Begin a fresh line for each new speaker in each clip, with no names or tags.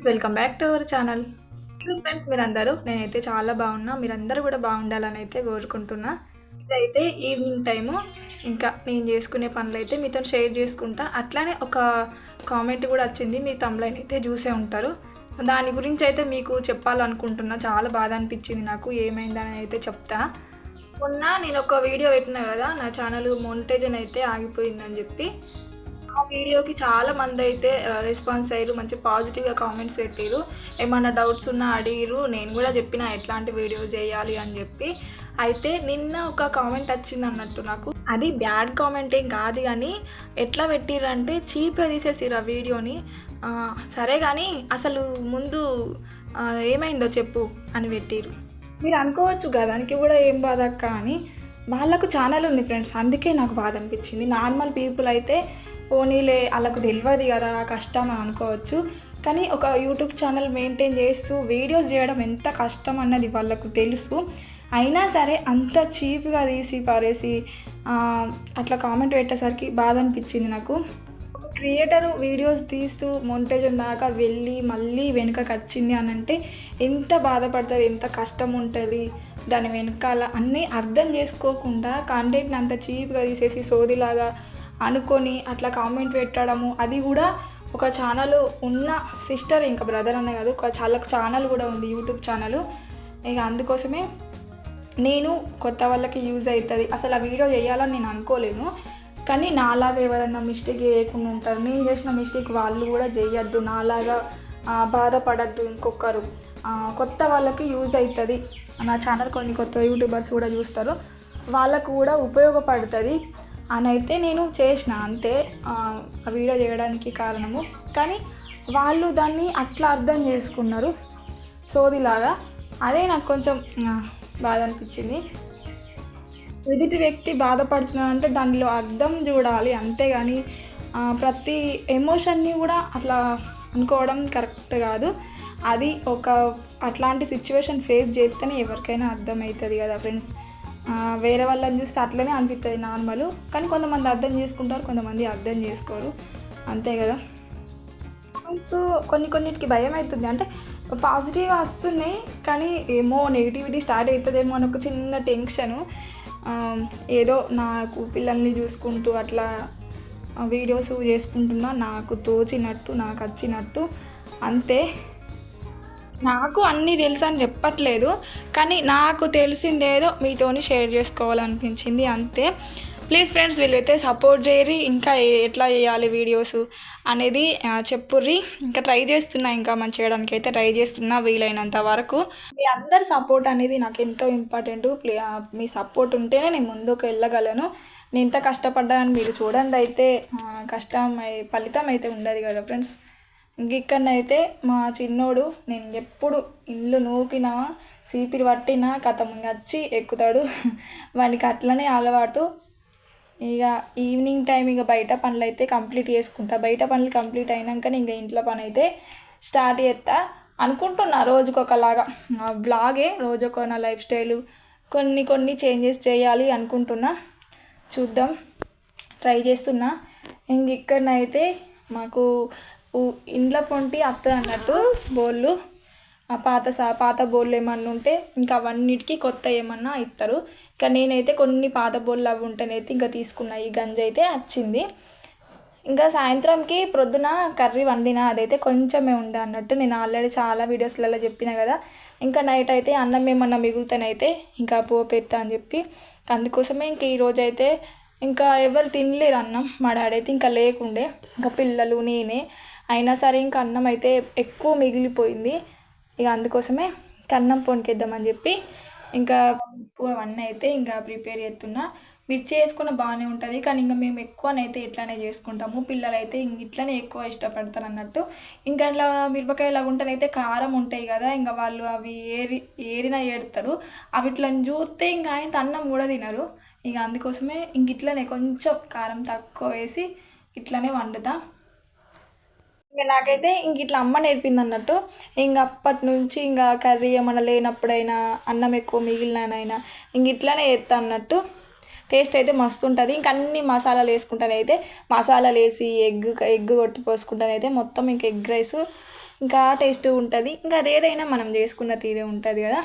Friends welcome back to our channel. Friends మీరందరూ నేనైతే చాలా బాగున్నా మీరందరూ కూడా బాగుండాలని అయితే కోరుకుంటున్నా. ఇదైతే ఈవినింగ్ టైము. ఇంకా నేను చేసుకునే పనులు అయితే మీతో షేర్ చేసుకుంటా. అట్లానే ఒక కామెంట్ కూడా వచ్చింది మీ తమ్లైన్ అయితే చూసే ఉంటారు. దాని గురించి అయితే మీకు చెప్పాలనుకుంటున్నా చాలా బాధ అనిపించింది నాకు ఏమైందని అయితే చెప్తా. మొన్న నేను ఒక వీడియో పెట్టినా కదా నా ఛానల్ మోనిటైజన్ అయితే ఆగిపోయిందని చెప్పి. ఆ వీడియోకి చాలా మంది అయితే రెస్పాన్స్ అయ్యారు మంచి పాజిటివ్గా కామెంట్స్ పెట్టారు. ఏమన్నా డౌట్స్ ఉన్నా అడిగిరు నేను కూడా చెప్పిన ఎట్లాంటి వీడియో చేయాలి అని చెప్పి. అయితే నిన్న ఒక కామెంట్ వచ్చింది అన్నట్టు నాకు. అది బ్యాడ్ కామెంట్ ఏం కాదు కానీ ఎట్లా పెట్టిరంటే చీప్గా తీసేసిరు ఆ వీడియోని సరే కానీ అసలు ముందు ఏమైందో చెప్పు అని పెట్టిరు మీరు అనుకోవచ్చు కదా దానికి కూడా ఏం బాధ అని. వాళ్ళకు ఛానల్ ఉంది ఫ్రెండ్స్ అందుకే నాకు బాధ అనిపించింది. నార్మల్ పీపుల్ అయితే పోనీలే వాళ్ళకు తెలియదు కదా కష్టం అని అనుకోవచ్చు. కానీ ఒక యూట్యూబ్ ఛానల్ మెయింటైన్ చేస్తూ వీడియోస్ చేయడం ఎంత కష్టం అన్నది వాళ్ళకు తెలుసు. అయినా సరే అంత చీప్గా తీసి పారేసి అట్లా కామెంట్ పెట్టేసరికి బాధ అనిపించింది నాకు. క్రియేటర్ వీడియోస్ తీస్తూ మొంటేజన్ దాకా వెళ్ళి మళ్ళీ వెనుకకు వచ్చింది అని అంటే ఎంత బాధపడుతుంది ఎంత కష్టం ఉంటుంది దాని వెనకాల అన్నీ అర్థం చేసుకోకుండా కాంటెంట్ని అంత చీప్గా తీసేసి సోదిలాగా అనుకొని అట్లా కామెంట్ పెట్టడము అది కూడా ఒక ఛానల్ ఉన్న సిస్టర్ ఇంకా బ్రదర్ అనే కాదు ఒక చాలా ఛానల్ కూడా ఉంది యూట్యూబ్ ఛానల్. ఇక అందుకోసమే నేను కొత్త వాళ్ళకి యూజ్ అవుతుంది. అసలు ఆ వీడియో చేయాలని నేను అనుకోలేను. కానీ నాలాగా ఎవరన్నా మిస్టేక్ చేయకుండా ఉంటారు. నేను చేసిన మిస్టేక్ వాళ్ళు కూడా చేయొద్దు. నాలాగా బాధపడద్దు ఇంకొకరు. కొత్త వాళ్ళకి యూజ్ అవుతుంది. నా ఛానల్ కొన్ని కొత్త యూట్యూబర్స్ కూడా చూస్తారు. వాళ్ళకు కూడా ఉపయోగపడుతుంది. అని అయితే నేను చేసిన అంతే. ఆ వీడియో చేయడానికి కారణము. కానీ వాళ్ళు దాన్ని అట్లా అర్థం చేసుకున్నారు. సోదిలాగా. అదే నాకు కొంచెం బాధ అనిపించింది. ఎదుటి వ్యక్తి బాధపడుతున్నాడంటే దానిలో అర్థం చూడాలి అంతేగాని ప్రతి ఎమోషన్ని కూడా అట్లా అనుకోవడం కరెక్ట్ కాదు. అది ఒక అట్లాంటి సిచ్యువేషన్ ఫేస్ చేస్తేనే ఎవరికైనా అర్థమవుతుంది కదా ఫ్రెండ్స్. వేరే వాళ్ళని చూస్తే అట్లనే అనిపిస్తుంది నార్మల్. కానీ కొంతమంది అర్థం చేసుకుంటారు కొంతమంది అర్థం చేసుకోరు. అంతే కదా? సో కొన్ని కొన్నిటికి భయం అవుతుంది అంటే పాజిటివ్గా వస్తున్నాయి కానీ ఏమో నెగిటివిటీ స్టార్ట్ అవుతుందేమో అని ఒక చిన్న టెన్షను. ఏదో నాకు పిల్లల్ని చూసుకుంటూ అట్లా వీడియోస్ చేసుకుంటున్నా నాకు తోచినట్టు నాకు వచ్చినట్టు అంతే. నాకు అన్నీ తెలుసు అని చెప్పట్లేదు కానీ నాకు తెలిసిందేదో మీతోని షేర్ చేసుకోవాలనిపించింది అంతే. ప్లీజ్ ఫ్రెండ్స్ వీళ్ళైతే సపోర్ట్ చేయరి ఇంకా ఎట్లా చేయాలి వీడియోస్ అనేది చెప్పుర్రి. ఇంకా ట్రై చేస్తున్నా ఇంకా మంచి చేయడానికి అయితే ట్రై చేస్తున్నా వీలైనంత వరకు. మీ అందరి సపోర్ట్ అనేది నాకు ఎంతో ఇంపార్టెంట్. ప్లే మీ సపోర్ట్ ఉంటేనే నేను ముందుకు వెళ్ళగలను. నేను ఇంత కష్టపడ్డానని మీరు చూడండి అయితే కష్టం ఫలితం అయితే ఉండదు కదా ఫ్రెండ్స్. ఇంకిక్కడనైతే మా చిన్నోడు నేను ఎప్పుడు ఇల్లు నూకినా సీపిరి పట్టినా కథ వచ్చి ఎక్కుతాడు. వానికి అట్లనే అలవాటు. ఇక ఈవినింగ్ టైం ఇక బయట పనులు అయితే కంప్లీట్ చేసుకుంటా. బయట పనులు కంప్లీట్ అయినాక ఇంకా ఇంట్లో పని అయితే స్టార్ట్ చేస్తా అనుకుంటున్నా రోజుకొకలాగా. బ్లాగే రోజుకొక నా లైఫ్ స్టైలు కొన్ని కొన్ని చేంజెస్ చేయాలి అనుకుంటున్నా. చూద్దాం. ట్రై చేస్తున్నా. ఇంక ఇక్కడనైతే మాకు ఇండ్ల పొంటి అత్తది అన్నట్టు బోళ్ళు. ఆ పాత సా పాత బోళ్ళు ఏమన్నా ఉంటే ఇంకా అవన్నిటికీ కొత్త ఏమన్నా ఇస్తారు ఇంకా నేనైతే కొన్ని పాత బోళ్ళు అవి ఉంటేనైతే ఇంకా తీసుకున్నా. ఈ గంజి అయితే వచ్చింది. ఇంకా సాయంత్రంకి ప్రొద్దున కర్రీ వండిన అదైతే కొంచెమే ఉండే అన్నట్టు. నేను ఆల్రెడీ చాలా వీడియోస్లలో చెప్పిన కదా. ఇంకా నైట్ అయితే అన్నం ఏమన్నా మిగులుతానైతే ఇంకా పోపెత్తా అని చెప్పి. అందుకోసమే ఇంక ఈరోజు అయితే ఇంకా ఎవరు తినలేరు అన్నం. మా డాడీ అయితే ఇంకా లేకుండే. ఇంకా పిల్లలు నేనే. అయినా సరే ఇంకా అన్నం అయితే ఎక్కువ మిగిలిపోయింది. ఇక అందుకోసమే కన్నం పొనికేద్దామని చెప్పి ఇంకా ఉప్పు అవన్నీ అయితే ఇంకా ప్రిపేర్ చేస్తున్నా. మిర్చి వేసుకున్న బాగానే ఉంటుంది కానీ ఇంకా మేము ఎక్కువనైతే ఇట్లానే చేసుకుంటాము. పిల్లలు అయితే ఇంక ఇట్లనే ఎక్కువ ఇష్టపడతారు అన్నట్టు. ఇంకా ఇట్లా మిరపకాయలు ఉంటేనైతే కారం ఉంటాయి కదా ఇంకా వాళ్ళు అవి ఏరి ఏరిన ఏడుతారు. అవి ఇట్లా చూస్తే ఇంకా ఆయన అన్నం కూడా తినరు. ఇక అందుకోసమే ఇంక ఇట్లనే కొంచెం కారం తక్కువ వేసి ఇట్లనే వండుతా. నాకైతే ఇంక ఇట్లా అమ్మ నేర్పింది అన్నట్టు ఇంక అప్పటి నుంచి ఇంకా కర్రీ ఏమైనా లేనప్పుడైనా అన్నం ఎక్కువ మిగిలినైనా ఇంక ఇట్లానే చేస్తా అన్నట్టు టేస్ట్ అయితే మస్తు ఉంటుంది ఇంక అన్ని మసాలాలు వేసుకుంటానైతే మసాలాలు వేసి ఎగ్ ఎగ్ కొట్టి పోసుకుంటానైతే మొత్తం ఇంకా ఎగ్ రైస్. ఇంకా టేస్ట్ ఉంటుంది. ఇంకా అదేదైనా మనం చేసుకున్న తీరే ఉంటుంది కదా.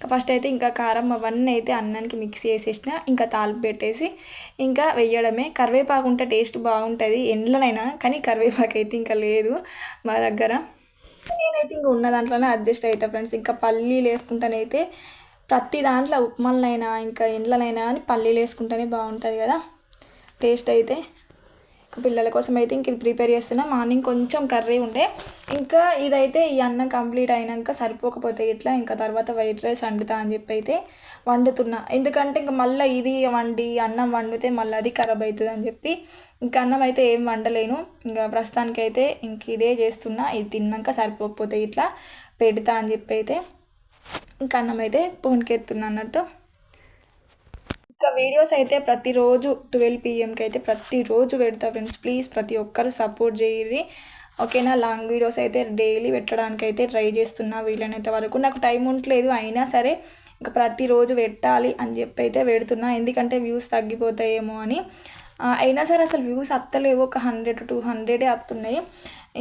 ఫస్ట్ అయితే ఇంకా కారం అవన్నీ అయితే అన్నానికి మిక్స్ చేసేసిన ఇంకా తాలింపు పెట్టేసి ఇంకా వేయడమే. కరివేపాకు ఉంటే టేస్ట్ బాగుంటుంది ఎండ్లనైనా కానీ కరివేపాకు అయితే ఇంకా లేదు మా దగ్గర. నేనైతే ఇంకా ఉన్న దాంట్లోనే అడ్జస్ట్ అవుతా ఫ్రెండ్స్. ఇంకా పల్లీలు వేసుకుంటానైతే ప్రతి దాంట్లో ఉప్మాలనైనా ఇంకా ఎండ్లనైనా అని పల్లీలు వేసుకుంటేనే బాగుంటుంది కదా. టేస్ట్ అయితే పిల్లల కోసం అయితే ఇంక ఇది ప్రిపేర్ చేస్తున్నా. మార్నింగ్ కొంచెం కర్రీ ఉండే. ఇంకా ఇదైతే ఈ అన్నం కంప్లీట్ అయినాక సరిపోకపోతే ఇట్లా ఇంకా తర్వాత వైట్ రైస్ వండుతా అని చెప్పి అయితే వండుతున్నా. ఎందుకంటే ఇంకా మళ్ళీ ఇది వండి అన్నం వండితే మళ్ళీ అది ఖరాబ్ అవుతుంది అని చెప్పి ఇంకా అన్నం అయితే ఏం వండలేను. ఇంకా ప్రస్తుతానికి అయితే ఇంక ఇదే చేస్తున్నా. ఇది తిన్నాక సరిపోకపోతే ఇట్లా పెడతా అని చెప్పి అయితే ఇంకా అన్నం అయితే పూనికెత్తున్నా అన్నట్టు. ఇంకా వీడియోస్ అయితే ప్రతిరోజు ట్వెల్వ్ పిఎంకి అయితే ప్రతిరోజు పెడతా ఫ్రెండ్స్ ప్లీజ్ ప్రతి ఒక్కరు సపోర్ట్ చేయరి ఓకేనా లాంగ్ వీడియోస్ అయితే డైలీ పెట్టడానికి అయితే ట్రై చేస్తున్నా వీలైనంత వరకు. నాకు టైం ఉండలేదు అయినా సరే ఇంకా ప్రతిరోజు పెట్టాలి అని చెప్పి అయితే పెడుతున్నా. ఎందుకంటే వ్యూస్ తగ్గిపోతాయేమో అని. అయినా సరే అసలు వ్యూస్ అత్తలేవు. ఒక హండ్రెడ్ టూ హండ్రెడే వస్తున్నాయి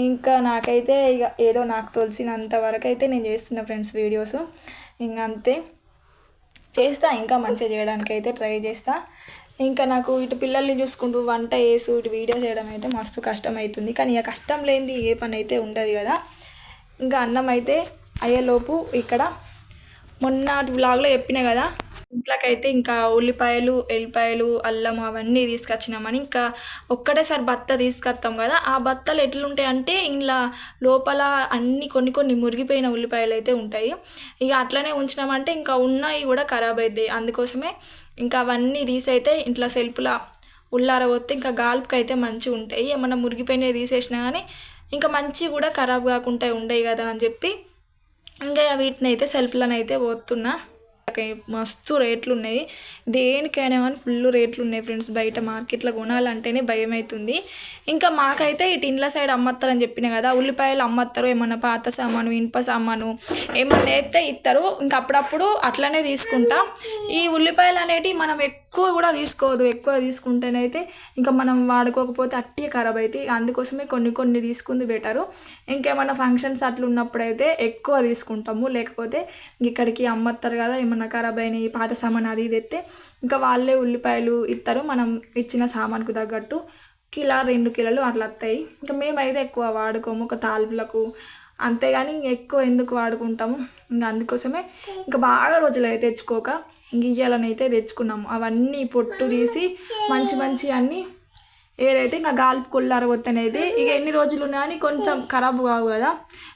ఇంకా నాకైతే ఇక ఏదో నాకు తెలిసినంత వరకు అయితే నేను చేస్తున్నా ఫ్రెండ్స్ వీడియోస్ ఇంకా అంతే. చేస్తా ఇంకా మంచిగా చేయడానికి అయితే ట్రై చేస్తా. ఇంకా నాకు ఇటు పిల్లల్ని చూసుకుంటూ వంట వేసు ఇటు వీడియో చేయడం అయితే మస్తు కష్టం అవుతుంది కానీ ఇక కష్టం లేనిది ఏ పని అయితే ఉండదు కదా. ఇంకా అన్నం అయితే అయ్యేలోపు ఇక్కడ మొన్నటి బ్లాగ్లో చెప్పిన కదా ఇంట్లోకైతే ఇంకా ఉల్లిపాయలు ఎల్లిపాయలు అల్లం అవన్నీ తీసుకొచ్చినామని ఇంకా ఒక్కటేసారి బత్త తీసుకొస్తాం కదా ఆ బత్తలు ఎట్లుంటాయి అంటే ఇలా లోపల అన్ని కొన్ని కొన్ని మురిగిపోయిన ఉల్లిపాయలు అయితే ఉంటాయి. ఇక అట్లనే ఉంచినామంటే ఇంకా ఉన్నాయి కూడా ఖరాబ్ అవుతాయి అందుకోసమే ఇంకా అవన్నీ తీసైతే ఇంట్లో సెల్ఫ్లా ఉల్లారబోతే ఇంకా గాల్పుకి అయితే మంచిగా ఉంటాయి. ఏమన్నా మురిగిపోయినవి తీసేసినా కానీ ఇంకా మంచి కూడా ఖరాబ్ కాకుండా ఉండేవి కదా అని చెప్పి ఇంకా వీటిని అయితే సెల్ఫ్లను అయితే పోతున్నా. మస్తు రేట్లు ఉన్నాయి దేనికైనా కానీ ఫుల్ రేట్లు ఉన్నాయి ఫ్రెండ్స్. బయట మార్కెట్లో కొనాలంటేనే భయం అవుతుంది ఇంకా మాకైతే ఇటు ఇండ్ల సైడ్ అమ్మత్తారని చెప్పిన కదా ఉల్లిపాయలు అమ్మత్తారు ఏమన్నా పాత సామాను ఇనుప సామాను ఏమన్నా అయితే ఇస్తారు ఇంకా అప్పుడప్పుడు అట్లనే తీసుకుంటా. ఈ ఉల్లిపాయలు అనేటివి మనం ఎక్కువ కూడా తీసుకోవద్దు. ఎక్కువ తీసుకుంటేనైతే ఇంకా మనం వాడుకోకపోతే అట్టి ఖరాబ్ అవుతాయి అందుకోసమే కొన్ని కొన్ని తీసుకుంది బెటరు. ఇంకేమైనా ఫంక్షన్స్ అట్లా ఉన్నప్పుడైతే ఎక్కువ తీసుకుంటాము. లేకపోతే ఇక్కడికి అమ్మత్తారు కదా ఏమన్నా ఖరాబ్ అయినాయి పాత సామాన్ అది తెస్తే ఇంకా వాళ్ళే ఉల్లిపాయలు ఇస్తారు మనం ఇచ్చిన సామాన్కు తగ్గట్టు కిలో రెండు కిలోలు అట్లా వస్తాయి ఇంకా మేమైతే ఎక్కువ వాడుకోము ఒక తాలుపులకు. అంతేగాని ఎక్కువ ఎందుకు వాడుకుంటాము? ఇంకా అందుకోసమే ఇంకా బాగా రోజులు అయితే తెచ్చుకోక గియ్యాలని తెచ్చుకున్నాము. అవన్నీ పొట్టు తీసి మంచి మంచి అన్నీ ఏదైతే ఇంకా గాల్పు కొల్లారబోత్తనైతే ఇక ఎన్ని రోజులు ఉన్నాయని కొంచెం ఖరాబ్ కావు కదా.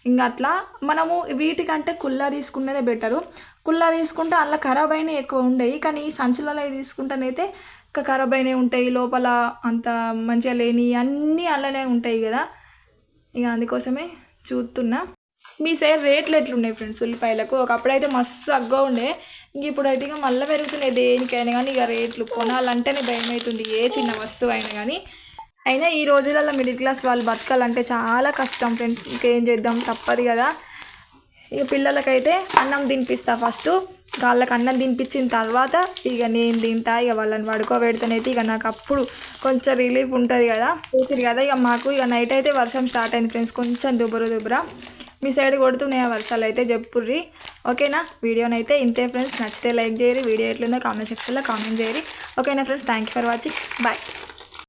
ఇంకా అట్లా మనము వీటికంటే కుల్లా తీసుకున్నదే బెటరు. కుల్లా తీసుకుంటే అందులో ఖరాబ్ అయినవి ఎక్కువ ఉండేవి కానీ ఈ సంచులలో తీసుకుంటానైతే ఇంకా ఖరాబ్ అయినవి ఉంటాయి. లోపల అంత మంచిగా లేని అన్నీ అలానే ఉంటాయి కదా. ఇక అందుకోసమే చూస్తున్నా. మీ సైడ్ రేట్లు ఎట్లున్నాయి ఫ్రెండ్స్ ఉల్లిపాయలకు? ఒకప్పుడైతే మస్తు అగ్గా ఉండే. ఇంక ఇప్పుడైతే ఇక మళ్ళీ పెరుగుతున్నాయి. దేనికైనా కానీ ఇక రేట్లు కొనాలంటేనే భయం అవుతుంది ఏ చిన్న వస్తువు అయినా కానీ. అయినా ఈ రోజులలో మిడిల్ క్లాస్ వాళ్ళు బతకాలంటే చాలా కష్టం ఫ్రెండ్స్. ఇంకేం చేద్దాం? తప్పదు కదా. ఇక పిల్లలకైతే అన్నం తినిపిస్తా ఫస్ట్. వాళ్ళకి అన్నం తినిపించిన తర్వాత ఇక నేను తింటా ఇక వాళ్ళని పడుకోబెడితేనైతే ఇక నాకు అప్పుడు కొంచెం రిలీఫ్ ఉంటుంది కదా. చూసిరు కదా ఇక మాకు ఇక నైట్ అయితే వర్షం స్టార్ట్ అయింది ఫ్రెండ్స్ కొంచెం దుబ్బరు దుబ్బర. మీ సైడ్ కొడుతున్నాయి వర్షాలు అయితే చెప్పుర్రి. ఓకేనా? వీడియోనైతే ఇంతే ఫ్రెండ్స్ నచ్చితే లైక్ చేయరు వీడియో ఎట్లుందో కామెంట్ సెక్షన్లో కామెంట్ చేయరు ఓకేనా friends thank you for watching bye